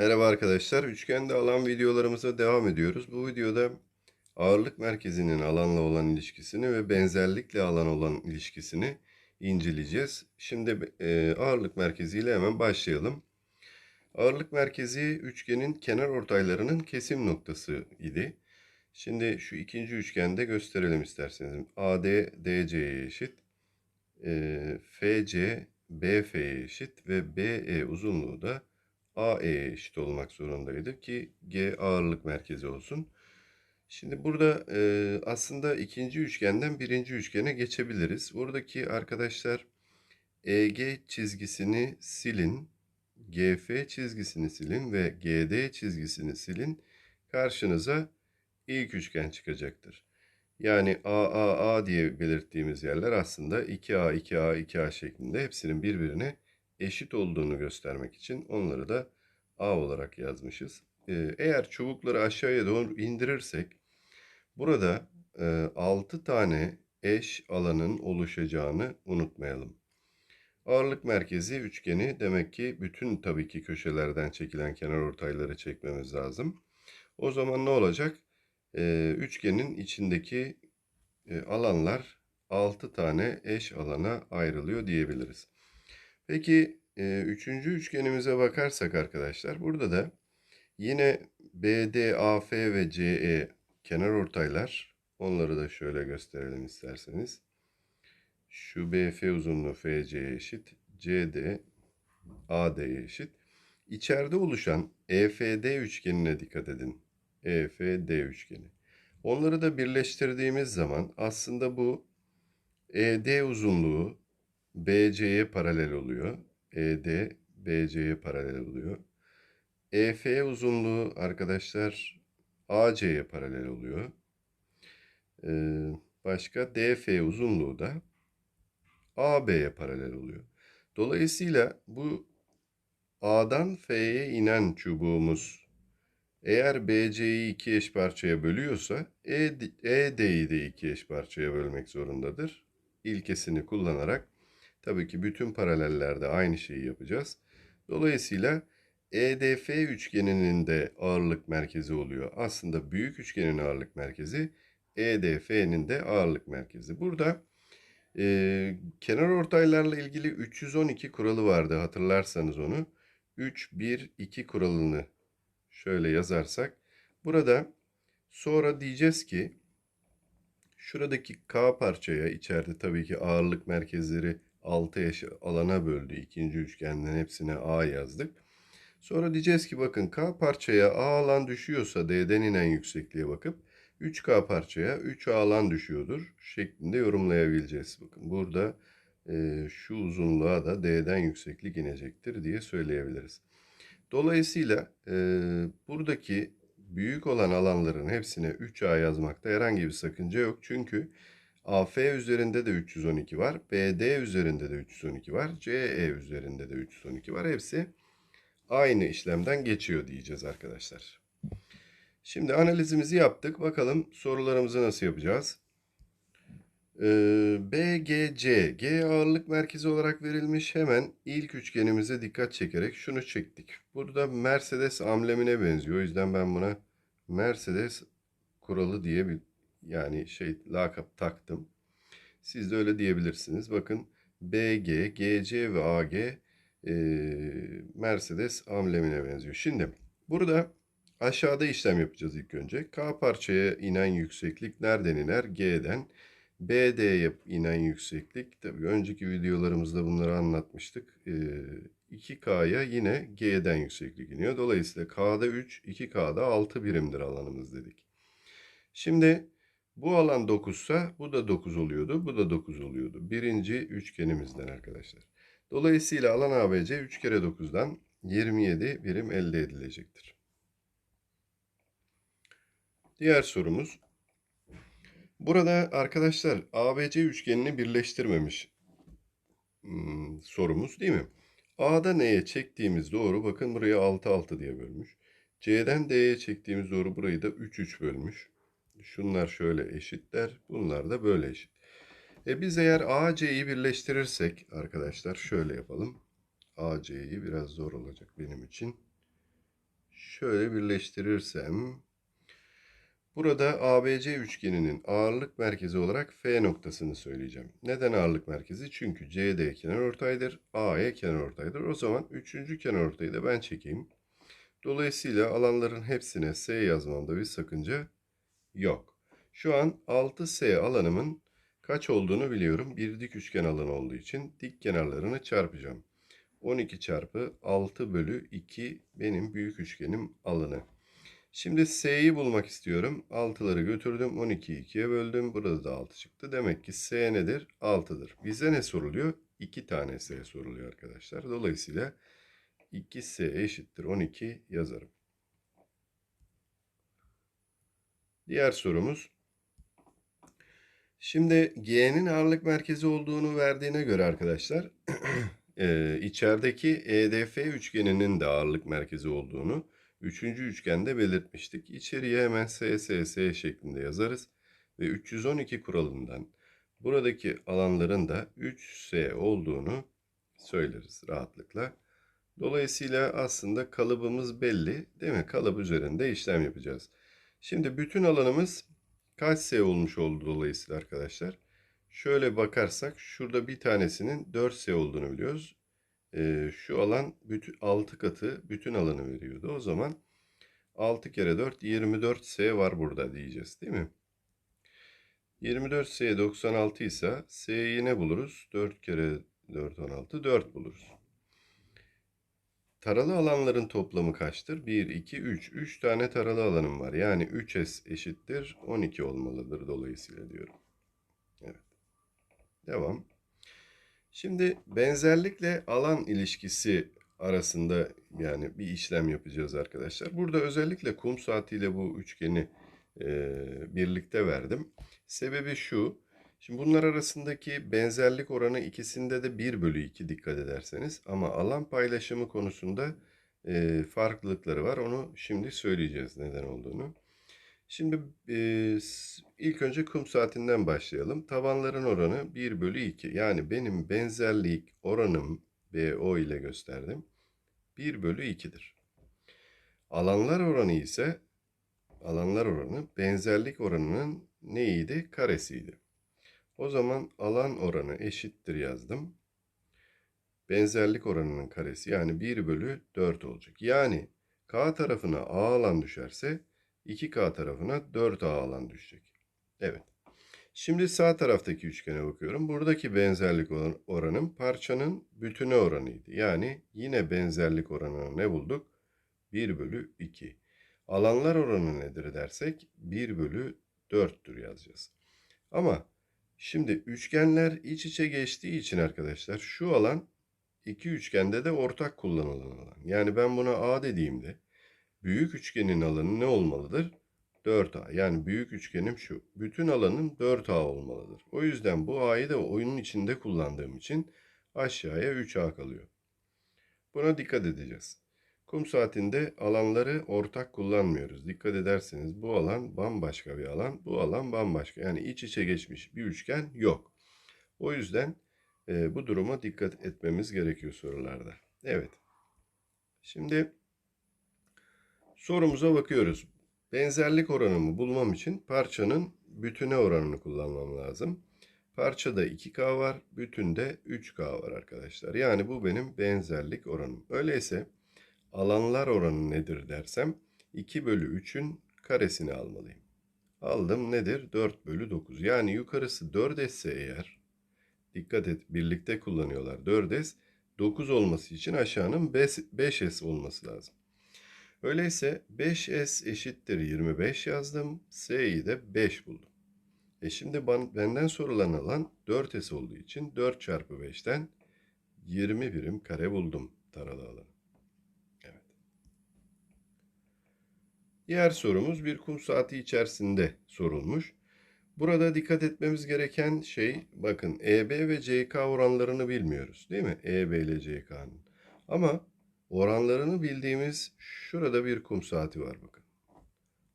Merhaba arkadaşlar. Üçgende alan videolarımıza devam ediyoruz. Bu videoda ağırlık merkezinin alanla olan ilişkisini ve benzerlikle alan olan ilişkisini inceleyeceğiz. Şimdi e, ağırlık merkeziyle hemen başlayalım. Ağırlık merkezi üçgenin kenar ortaylarının kesim noktası idi. Şimdi şu ikinci üçgende gösterelim isterseniz. AD DC'ye eşit. E, FC BF'ye eşit ve BE uzunluğu da AE'ye eşit olmak zorundaydı ki G ağırlık merkezi olsun. Şimdi burada e, aslında ikinci üçgenden birinci üçgene geçebiliriz. Buradaki arkadaşlar EG çizgisini silin, GF çizgisini silin ve GD çizgisini silin. Karşınıza ilk üçgen çıkacaktır. Yani AAA diye belirttiğimiz yerler aslında 2A, 2A, 2A şeklinde hepsinin birbirine eşit olduğunu göstermek için onları da A olarak yazmışız. Ee, eğer çubukları aşağıya doğru indirirsek burada e, 6 tane eş alanın oluşacağını unutmayalım. Ağırlık merkezi üçgeni demek ki bütün tabii ki köşelerden çekilen kenar ortayları çekmemiz lazım. O zaman ne olacak? Ee, üçgenin içindeki e, alanlar 6 tane eş alana ayrılıyor diyebiliriz. Peki e, üçüncü üçgenimize bakarsak arkadaşlar burada da yine BD, AF ve CE kenar ortaylar. Onları da şöyle gösterelim isterseniz. Şu BF uzunluğu FC'ye eşit. CD AD'ye eşit. İçeride oluşan EFD üçgenine dikkat edin. EFD üçgeni. Onları da birleştirdiğimiz zaman aslında bu ED uzunluğu BC'ye paralel oluyor. ED BC'ye paralel oluyor. EF uzunluğu arkadaşlar AC'ye paralel oluyor. Ee, başka DF uzunluğu da AB'ye paralel oluyor. Dolayısıyla bu A'dan F'ye inen çubuğumuz eğer BC'yi iki eş parçaya bölüyorsa ED'yi de iki eş parçaya bölmek zorundadır. İlkesini kullanarak Tabii ki bütün paralellerde aynı şeyi yapacağız. Dolayısıyla EDF üçgeninin de ağırlık merkezi oluyor. Aslında büyük üçgenin ağırlık merkezi EDF'nin de ağırlık merkezi. Burada e, kenar ortaylarla ilgili 312 kuralı vardı hatırlarsanız onu. 3, 1, 2 kuralını şöyle yazarsak. Burada sonra diyeceğiz ki şuradaki K parçaya içeride tabii ki ağırlık merkezleri 6 eş alana böldü. İkinci üçgenden hepsine A yazdık. Sonra diyeceğiz ki bakın K parçaya A alan düşüyorsa D'den inen yüksekliğe bakıp 3K parçaya 3A alan düşüyordur şeklinde yorumlayabileceğiz. Bakın burada e, şu uzunluğa da D'den yükseklik inecektir diye söyleyebiliriz. Dolayısıyla e, buradaki büyük olan alanların hepsine 3A yazmakta herhangi bir sakınca yok. Çünkü AF üzerinde de 312 var. BD üzerinde de 312 var. CE üzerinde de 312 var. Hepsi aynı işlemden geçiyor diyeceğiz arkadaşlar. Şimdi analizimizi yaptık. Bakalım sorularımızı nasıl yapacağız? Ee, BGC, G ağırlık merkezi olarak verilmiş. Hemen ilk üçgenimize dikkat çekerek şunu çektik. Burada Mercedes amblemine benziyor. O yüzden ben buna Mercedes kuralı diye bir yani şey lakap taktım. Siz de öyle diyebilirsiniz. Bakın BG, GC ve AG e, Mercedes amblemine benziyor. Şimdi burada aşağıda işlem yapacağız ilk önce. K parçaya inen yükseklik nereden iner? G'den. BD'ye inen yükseklik. Tabii önceki videolarımızda bunları anlatmıştık. E, 2K'ya yine G'den yükseklik iniyor. Dolayısıyla K'da 3, 2K'da 6 birimdir alanımız dedik. Şimdi bu alan 9 ise bu da 9 oluyordu. Bu da 9 oluyordu. Birinci üçgenimizden arkadaşlar. Dolayısıyla alan ABC 3 kere 9'dan 27 birim elde edilecektir. Diğer sorumuz. Burada arkadaşlar ABC üçgenini birleştirmemiş hmm, sorumuz değil mi? A'da neye çektiğimiz doğru bakın buraya 6 6 diye bölmüş. C'den D'ye çektiğimiz doğru burayı da 3 3 bölmüş. Şunlar şöyle eşitler. Bunlar da böyle eşit. E biz eğer AC'yi birleştirirsek arkadaşlar şöyle yapalım. AC'yi biraz zor olacak benim için. şöyle birleştirirsem burada ABC üçgeninin ağırlık merkezi olarak F noktasını söyleyeceğim. Neden ağırlık merkezi? Çünkü CD kenarortaydır, AE kenarortaydır. O zaman üçüncü kenarortayı da ben çekeyim. Dolayısıyla alanların hepsine S yazmamda bir sakınca yok. Şu an 6S alanımın kaç olduğunu biliyorum. Bir dik üçgen alanı olduğu için dik kenarlarını çarpacağım. 12 çarpı 6 bölü 2 benim büyük üçgenim alanı. Şimdi S'yi bulmak istiyorum. 6'ları götürdüm. 12'yi 2'ye böldüm. Burada da 6 çıktı. Demek ki S nedir? 6'dır. Bize ne soruluyor? 2 tane S soruluyor arkadaşlar. Dolayısıyla 2S eşittir 12 yazarım. Diğer sorumuz. Şimdi G'nin ağırlık merkezi olduğunu verdiğine göre arkadaşlar e, içerideki EDF üçgeninin de ağırlık merkezi olduğunu üçüncü üçgende belirtmiştik. İçeriye hemen SSS şeklinde yazarız ve 312 kuralından buradaki alanların da 3S olduğunu söyleriz rahatlıkla. Dolayısıyla aslında kalıbımız belli değil mi? Kalıp üzerinde işlem yapacağız. Şimdi bütün alanımız kaç S olmuş oldu dolayısıyla arkadaşlar? Şöyle bakarsak şurada bir tanesinin 4S olduğunu biliyoruz. Ee, şu alan bütün 6 katı bütün alanı veriyordu. O zaman 6 kere 4 24S var burada diyeceğiz değil mi? 24S 96 ise S'yi ne buluruz? 4 kere 4 16 4 buluruz. Taralı alanların toplamı kaçtır? 1, 2, 3. 3 tane taralı alanım var. Yani 3S eşittir 12 olmalıdır dolayısıyla diyorum. Evet. Devam. Şimdi benzerlikle alan ilişkisi arasında yani bir işlem yapacağız arkadaşlar. Burada özellikle kum saatiyle bu üçgeni e, birlikte verdim. Sebebi şu. Şimdi bunlar arasındaki benzerlik oranı ikisinde de 1 bölü 2 dikkat ederseniz. Ama alan paylaşımı konusunda e, farklılıkları var. Onu şimdi söyleyeceğiz neden olduğunu. Şimdi e, ilk önce kum saatinden başlayalım. Tabanların oranı 1 bölü 2. Yani benim benzerlik oranım BO ile gösterdim. 1 bölü 2'dir. Alanlar oranı ise alanlar oranı benzerlik oranının neydi? Karesiydi. O zaman alan oranı eşittir yazdım. Benzerlik oranının karesi yani 1 bölü 4 olacak. Yani K tarafına A alan düşerse 2K tarafına 4A alan düşecek. Evet. Şimdi sağ taraftaki üçgene bakıyorum. Buradaki benzerlik oranım parçanın bütüne oranıydı. Yani yine benzerlik oranını ne bulduk? 1 bölü 2. Alanlar oranı nedir dersek 1 bölü 4'tür yazacağız. Ama Şimdi üçgenler iç içe geçtiği için arkadaşlar şu alan iki üçgende de ortak kullanılan alan. Yani ben buna A dediğimde büyük üçgenin alanı ne olmalıdır? 4A. Yani büyük üçgenim şu. Bütün alanın 4A olmalıdır. O yüzden bu A'yı da oyunun içinde kullandığım için aşağıya 3A kalıyor. Buna dikkat edeceğiz. Kum saatinde alanları ortak kullanmıyoruz. Dikkat ederseniz bu alan bambaşka bir alan, bu alan bambaşka. Yani iç içe geçmiş bir üçgen yok. O yüzden e, bu duruma dikkat etmemiz gerekiyor sorularda. Evet. Şimdi sorumuza bakıyoruz. Benzerlik oranımı bulmam için parçanın bütüne oranını kullanmam lazım. Parçada 2K var, bütünde 3K var arkadaşlar. Yani bu benim benzerlik oranım. Öyleyse alanlar oranı nedir dersem 2 bölü 3'ün karesini almalıyım. Aldım nedir? 4 bölü 9. Yani yukarısı 4S eğer dikkat et birlikte kullanıyorlar 4S 9 olması için aşağının 5S olması lazım. Öyleyse 5S eşittir 25 yazdım. S'yi de 5 buldum. E şimdi benden sorulan alan 4S olduğu için 4 çarpı 5'ten 20 birim kare buldum taralı alanı. Diğer sorumuz bir kum saati içerisinde sorulmuş. Burada dikkat etmemiz gereken şey bakın EB ve CK oranlarını bilmiyoruz değil mi? EB ile CK'nın. Ama oranlarını bildiğimiz şurada bir kum saati var bakın.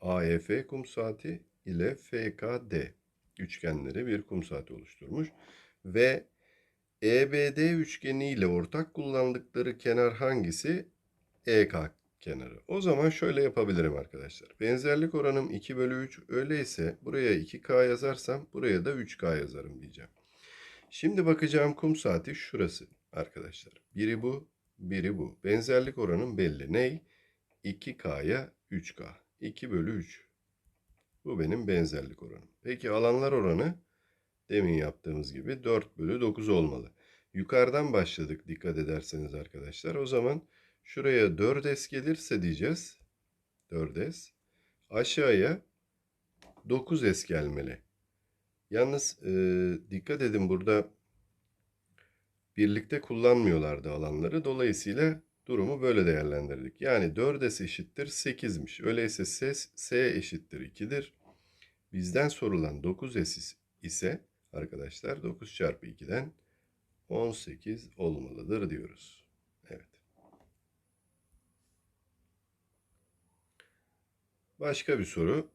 AEF kum saati ile FKD üçgenleri bir kum saati oluşturmuş. Ve EBD üçgeni ile ortak kullandıkları kenar hangisi? EK kenarı. O zaman şöyle yapabilirim arkadaşlar. Benzerlik oranım 2 bölü 3. Öyleyse buraya 2K yazarsam buraya da 3K yazarım diyeceğim. Şimdi bakacağım kum saati şurası arkadaşlar. Biri bu, biri bu. Benzerlik oranım belli. Ney? 2K'ya 3K. 2 bölü 3. Bu benim benzerlik oranım. Peki alanlar oranı demin yaptığımız gibi 4 bölü 9 olmalı. Yukarıdan başladık dikkat ederseniz arkadaşlar. O zaman şuraya 4S gelirse diyeceğiz. 4S. Aşağıya 9S gelmeli. Yalnız e, dikkat edin burada birlikte kullanmıyorlardı alanları. Dolayısıyla durumu böyle değerlendirdik. Yani 4S eşittir 8'miş. Öyleyse S, S eşittir 2'dir. Bizden sorulan 9S ise arkadaşlar 9 çarpı 2'den 18 olmalıdır diyoruz. Evet. Başka bir soru.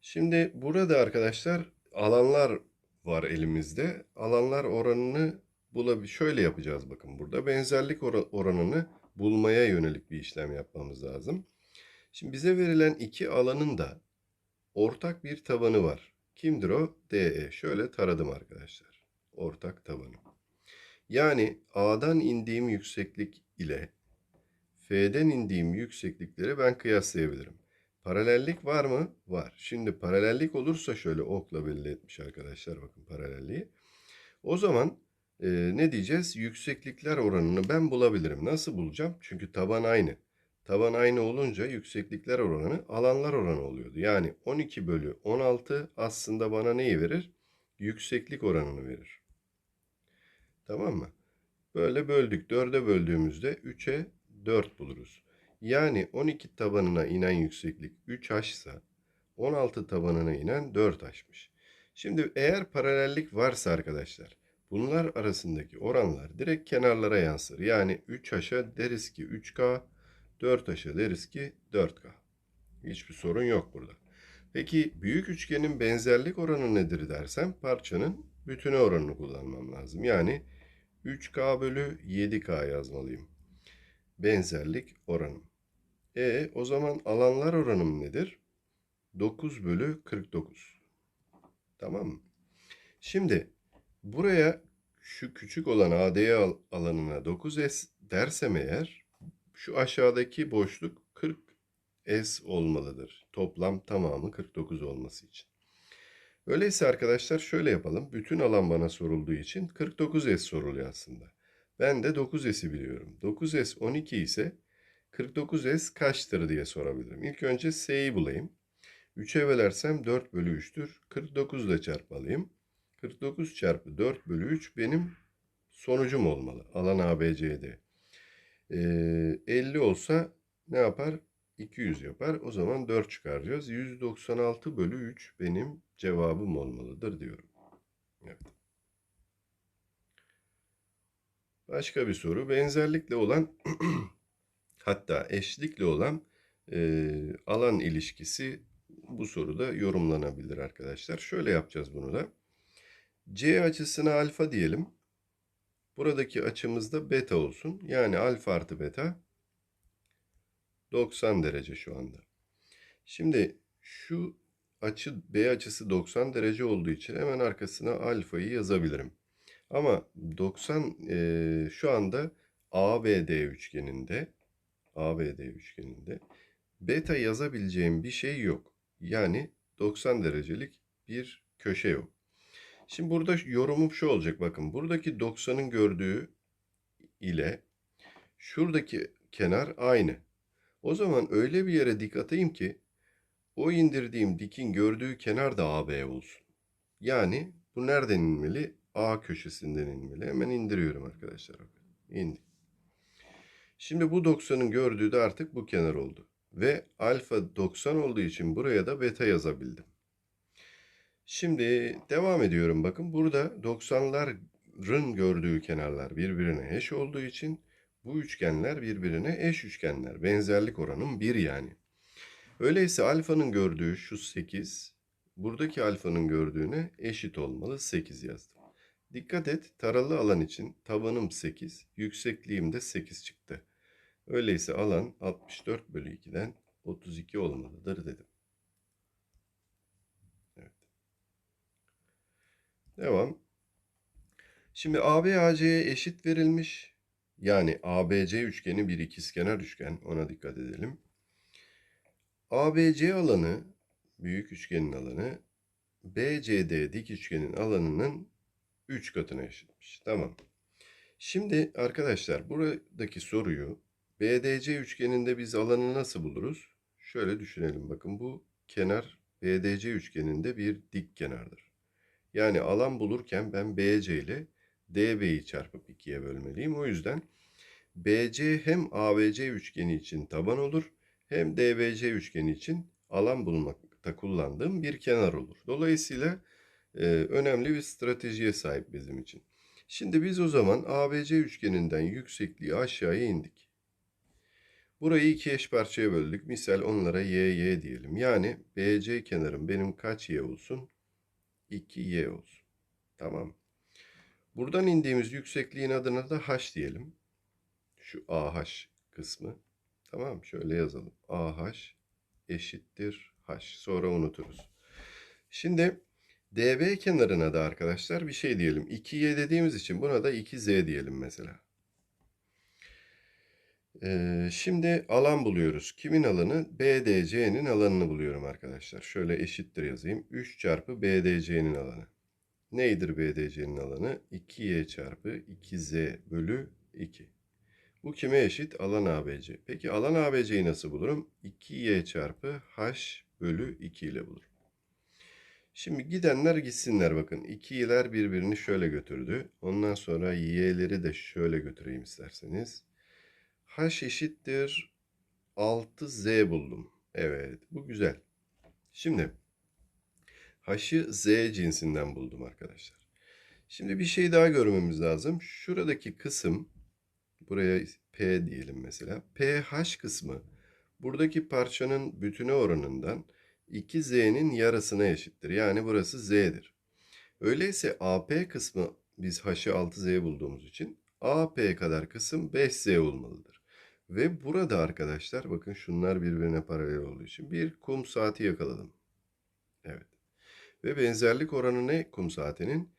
Şimdi burada arkadaşlar alanlar var elimizde. Alanlar oranını bulabil şöyle yapacağız bakın burada. Benzerlik oranını bulmaya yönelik bir işlem yapmamız lazım. Şimdi bize verilen iki alanın da ortak bir tabanı var. Kimdir o? DE. Şöyle taradım arkadaşlar. Ortak tabanı. Yani A'dan indiğim yükseklik ile F'den indiğim yükseklikleri ben kıyaslayabilirim. Paralellik var mı? Var. Şimdi paralellik olursa şöyle okla belli etmiş arkadaşlar bakın paralelliği. O zaman e, ne diyeceğiz? Yükseklikler oranını ben bulabilirim. Nasıl bulacağım? Çünkü taban aynı. Taban aynı olunca yükseklikler oranı alanlar oranı oluyordu. Yani 12 bölü 16 aslında bana neyi verir? Yükseklik oranını verir. Tamam mı? Böyle böldük. 4'e böldüğümüzde 3'e 4 buluruz. Yani 12 tabanına inen yükseklik 3h ise 16 tabanına inen 4h'mış. Şimdi eğer paralellik varsa arkadaşlar bunlar arasındaki oranlar direkt kenarlara yansır. Yani 3h'a deriz ki 3k, 4h'a deriz ki 4k. Hiçbir sorun yok burada. Peki büyük üçgenin benzerlik oranı nedir dersem parçanın bütünü oranını kullanmam lazım. Yani 3k bölü 7k yazmalıyım. Benzerlik oranım. E o zaman alanlar oranım nedir? 9 bölü 49. Tamam mı? Şimdi buraya şu küçük olan AD alanına 9S dersem eğer şu aşağıdaki boşluk 40S olmalıdır. Toplam tamamı 49 olması için. Öyleyse arkadaşlar şöyle yapalım. Bütün alan bana sorulduğu için 49S soruluyor aslında. Ben de 9S'i biliyorum. 9S 12 ise 49S kaçtır diye sorabilirim. İlk önce S'yi bulayım. 3'e bölersem 4 bölü 3'tür. 49 ile çarpmalıyım. 49 çarpı 4 bölü 3 benim sonucum olmalı. Alan ABCD. Ee, 50 olsa ne yapar? 200 yapar. O zaman 4 çıkaracağız. 196 bölü 3 benim cevabım olmalıdır diyorum. Evet. Başka bir soru. Benzerlikle olan hatta eşlikle olan e, alan ilişkisi bu soruda yorumlanabilir arkadaşlar. Şöyle yapacağız bunu da. C açısına alfa diyelim. Buradaki açımız da beta olsun. Yani alfa artı beta 90 derece şu anda. Şimdi şu açı B açısı 90 derece olduğu için hemen arkasına alfayı yazabilirim. Ama 90 e, şu anda ABD üçgeninde ABD üçgeninde beta yazabileceğim bir şey yok. Yani 90 derecelik bir köşe yok. Şimdi burada yorumum şu olacak bakın. Buradaki 90'ın gördüğü ile şuradaki kenar aynı. O zaman öyle bir yere dik atayım ki o indirdiğim dikin gördüğü kenar da AB olsun. Yani bu nereden inmeli? A köşesinden inmeli. Hemen indiriyorum arkadaşlar. İndi. Şimdi bu 90'ın gördüğü de artık bu kenar oldu. Ve alfa 90 olduğu için buraya da beta yazabildim. Şimdi devam ediyorum. Bakın burada 90'ların gördüğü kenarlar birbirine eş olduğu için bu üçgenler birbirine eş üçgenler. Benzerlik oranım 1 yani. Öyleyse alfanın gördüğü şu 8, buradaki alfanın gördüğüne eşit olmalı. 8 yazdım. Dikkat et taralı alan için tabanım 8, yüksekliğim de 8 çıktı. Öyleyse alan 64 bölü 2'den 32 olmalıdır dedim. Evet. Devam. Şimdi AB AC'ye eşit verilmiş. Yani ABC üçgeni bir ikizkenar üçgen. Ona dikkat edelim. ABC alanı büyük üçgenin alanı BCD dik üçgenin alanının 3 katına eşitmiş. Tamam. Şimdi arkadaşlar buradaki soruyu BDC üçgeninde biz alanı nasıl buluruz? Şöyle düşünelim. Bakın bu kenar BDC üçgeninde bir dik kenardır. Yani alan bulurken ben BC ile DB'yi çarpıp 2'ye bölmeliyim. O yüzden BC hem ABC üçgeni için taban olur hem DBC üçgeni için alan bulmakta kullandığım bir kenar olur. Dolayısıyla e, önemli bir stratejiye sahip bizim için. Şimdi biz o zaman ABC üçgeninden yüksekliği aşağıya indik. Burayı iki eş parçaya böldük. Misal onlara y, y diyelim. Yani BC kenarım benim kaç y olsun? 2y olsun. Tamam. Buradan indiğimiz yüksekliğin adına da h diyelim. Şu AH kısmı. Tamam şöyle yazalım. AH eşittir H. Sonra unuturuz. Şimdi DB kenarına da arkadaşlar bir şey diyelim. 2Y dediğimiz için buna da 2Z diyelim mesela. Şimdi alan buluyoruz. Kimin alanı? BDC'nin alanını buluyorum arkadaşlar. Şöyle eşittir yazayım. 3 çarpı BDC'nin alanı. Neydir BDC'nin alanı? 2Y çarpı 2Z bölü 2. Bu kime eşit? Alan ABC. Peki alan ABC'yi nasıl bulurum? 2y çarpı h bölü 2 ile bulurum. Şimdi gidenler gitsinler bakın. 2y'ler birbirini şöyle götürdü. Ondan sonra y'leri de şöyle götüreyim isterseniz. H eşittir 6z buldum. Evet bu güzel. Şimdi h'ı z cinsinden buldum arkadaşlar. Şimdi bir şey daha görmemiz lazım. Şuradaki kısım Buraya P diyelim mesela. PH kısmı buradaki parçanın bütüne oranından 2Z'nin yarısına eşittir. Yani burası Z'dir. Öyleyse AP kısmı biz H'ı 6Z bulduğumuz için AP kadar kısım 5Z olmalıdır. Ve burada arkadaşlar bakın şunlar birbirine paralel olduğu için bir kum saati yakaladım. Evet. Ve benzerlik oranı ne kum saatinin?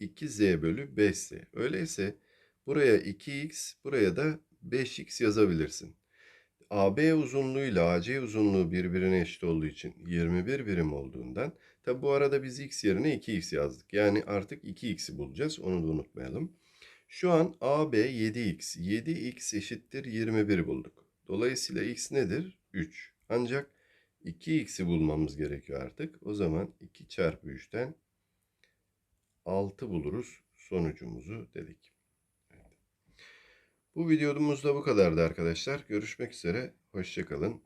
2Z bölü 5Z. Öyleyse Buraya 2x, buraya da 5x yazabilirsin. AB uzunluğuyla AC uzunluğu birbirine eşit olduğu için 21 birim olduğundan tabi bu arada biz x yerine 2x yazdık. Yani artık 2x'i bulacağız. Onu da unutmayalım. Şu an AB 7x. 7x eşittir 21 bulduk. Dolayısıyla x nedir? 3. Ancak 2x'i bulmamız gerekiyor artık. O zaman 2 çarpı 3'ten 6 buluruz sonucumuzu dedik. Bu videomuz da bu kadardı arkadaşlar. Görüşmek üzere. Hoşçakalın.